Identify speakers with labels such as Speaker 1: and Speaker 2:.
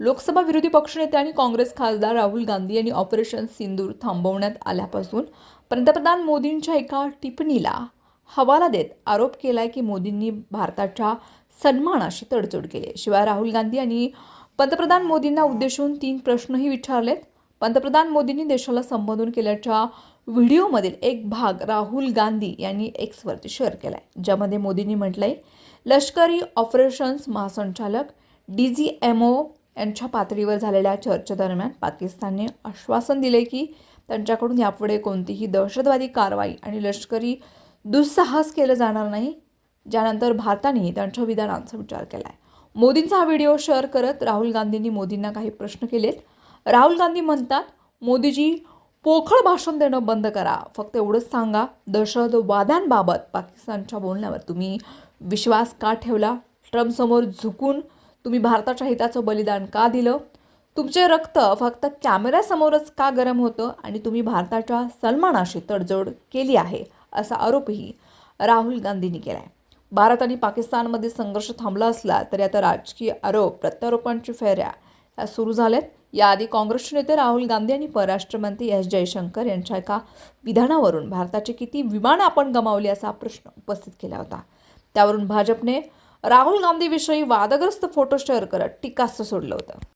Speaker 1: लोकसभा विरोधी पक्षनेते आणि काँग्रेस खासदार राहुल गांधी यांनी ऑपरेशन सिंदूर थांबवण्यात आल्यापासून पंतप्रधान मोदींच्या एका टिप्पणीला हवाला देत आरोप केलाय की मोदींनी भारताच्या सन्मानाशी तडजोड केली आहे. शिवाय राहुल गांधी यांनी पंतप्रधान मोदींना उद्देशून तीन प्रश्नही विचारलेत पंतप्रधान मोदींनी देशाला संबोधन केल्याच्या व्हिडिओमधील एक भाग राहुल गांधी यांनी एक्सवरती शेअर केला आहे ज्यामध्ये मोदींनी म्हटलंय लष्करी ऑपरेशन्स महासंचालक डी जी एम ओ यांच्या पातळीवर झालेल्या चर्चेदरम्यान पाकिस्तानने आश्वासन दिले की त्यांच्याकडून यापुढे कोणतीही दहशतवादी कारवाई आणि लष्करी दुस्साहस केलं जाणार नाही ज्यानंतर भारताने त्यांच्या विधानांचा विचार केला आहे मोदींचा हा व्हिडिओ शेअर करत राहुल गांधींनी मोदींना काही प्रश्न केलेत. राहुल गांधी म्हणतात मोदीजी पोखळ भाषण देणं बंद करा. फक्त एवढंच सांगा दहशतवाद्यांबाबत पाकिस्तानच्या बोलण्यावर तुम्ही विश्वास का ठेवला ट्रम्पसमोर झुकून तुम्ही भारताच्या हिताचं बलिदान का दिलं? तुमचे रक्त फक्त कॅमेऱ्यासमोरच का गरम होतं आणि तुम्ही भारताच्या सन्मानाशी तडजोड केली आहे असा आरोपही राहुल गांधींनी केला आहे भारत आणि पाकिस्तानमध्ये संघर्ष थांबला असला तरी आता राजकीय आरोप प्रत्यारोपांची फेऱ्या या सुरू झाल्यात. याआधी काँग्रेसचे नेते राहुल गांधी आणि परराष्ट्र मंत्री एस जयशंकर यांच्या एका विधानावरून भारताची किती विमानं आपण गमावली असा प्रश्न उपस्थित केला होता. त्यावरून भाजपने राहुल गांधीविषयी वादग्रस्त फोटो शेअर करत टीकास्त्र सोडलं होतं.